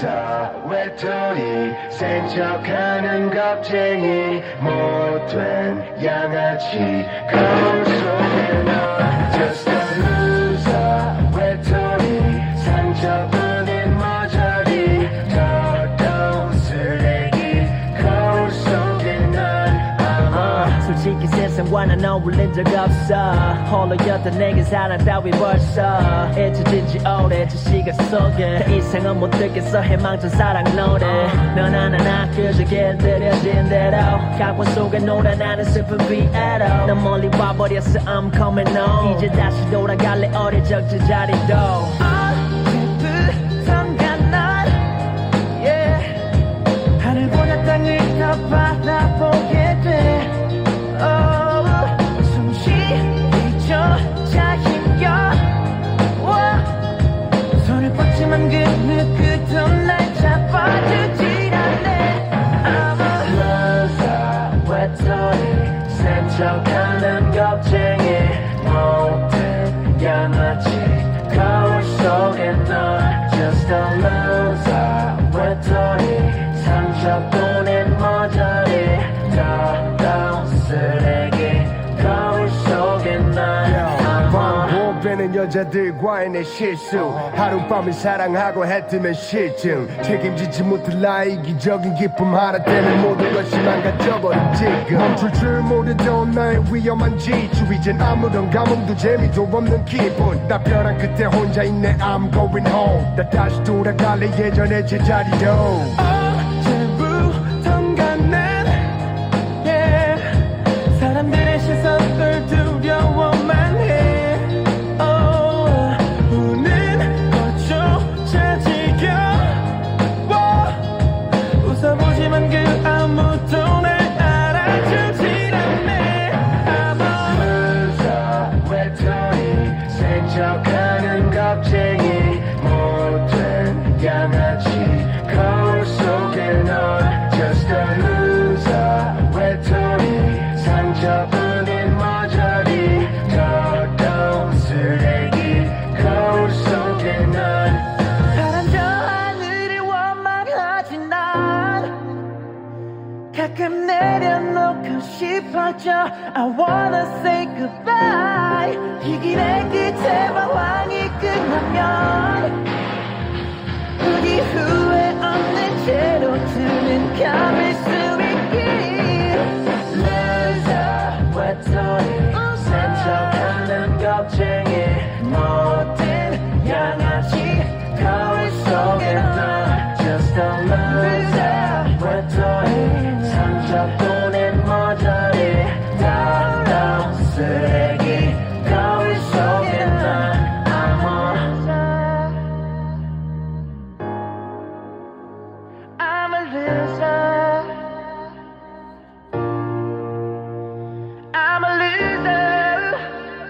loser 외톨이 센척하는 겁쟁이 못된 양아치. 거울 속에 너 Just a loser. 외톨이 상처뿐인 머저리. 더러운 쓰레기. 거울 속에 넌 아마 솔직히 세상과는 어울린 적 없어. 홀로였던 내게 사랑 따위 벌써. 잊혀진 지 오래 저 시간 속에 더 이상은 못 듣겠어. 희망찬 사랑 노래. 넌 하나나 그저 길들여진 대로. 각본 속에 노래 나는 슬픈 비애로. 난 멀리 와버렸어. I'm coming home. 이제 다시 돌아갈래. 어릴 적 제 자리도 외톨이 상처뿐인 머저리 더러운 쓰레기 거울 속에 넌 반복되는 여자들과의 내 실수. 하룻밤을 사랑하고 해뜨면 실증. 책임지지 못할 나의 이기적인 기쁨. 하나 때문에 모든 것이 망가져버린 지금. 멈출 줄 모르던 나의 위험한 지주 이젠 아무런 감흥도 재미도 없는 기분. 나 벼랑 끝에 혼자 있네. I'm going home. 나 다시 돌아갈래. 예전의 제자리로 외톨이 상처뿐인 머저리 더러운 쓰레기 거울 속에 넌 사람 저 하늘이 원망하지 난 가끔 내려놓고 싶어져 I wanna say goodbye out,